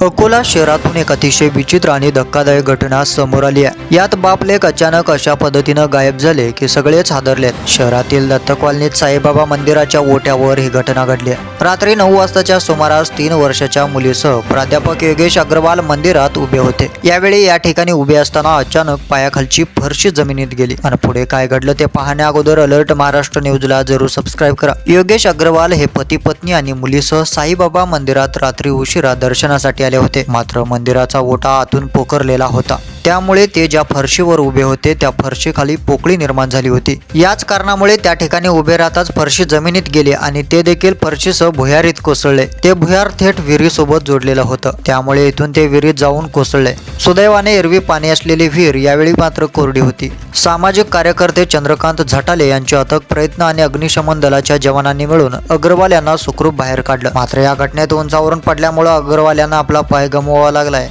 अकोला शहरातून एक अतिशय विचित्र आणि धक्कादायक घटना समोर आली आहे. यात बापलेक अचानक अशा पद्धतीनं गायब झाले की सगळेच हादरलेत. शहरातील दत्त कॉलनीत साईबाबा मंदिराच्या ओट्यावर ही घटना घडली आहे. रात्री नऊ वाजताच्या सुमारास तीन वर्षाच्या मुलीसह प्राध्यापक योगेश अग्रवाल मंदिरात उभे होते. यावेळी या ठिकाणी उभे असताना अचानक पायाखालची फरशी जमिनीत गेली. आणि पुढे काय घडलं ते पाहण्या अगोदर अलर्ट महाराष्ट्र न्यूजला जरूर सबस्क्राईब करा. योगेश अग्रवाल हे पती पत्नी आणि मुलीसह साईबाबा मंदिरात रात्री उशिरा दर्शनासाठी झाले होते. मात्र मंदिराचा ओटा आतून पोखरलेला होता. त्यामुळे ते ज्या फरशीवर उभे होते त्या फरशीखाली पोकळी निर्माण झाली होती. याच कारणामुळे त्या ठिकाणी उभे राहताच फरशी जमिनीत गेली आणि ते देखील फरशीसह भुयारीत कोसळले. ते भुयार थेट विहिरीसोबत जोडलेलं होतं. त्यामुळे इथून ते विहिरीत जाऊन कोसळले. सुदैवाने एरवी पाणी असलेली विहीर यावेळी मात्र कोरडी होती. सामाजिक कार्यकर्ते चंद्रकांत झटाले यांचे अथक प्रयत्न आणि अग्निशमन दलाच्या जवानांनी मिळून अग्रवाल यांना सुखरूप बाहेर काढलं. मात्र या घटनेत उंचावरून पडल्यामुळे अग्रवाल यांना आपला पाय गमवावा लागलाय.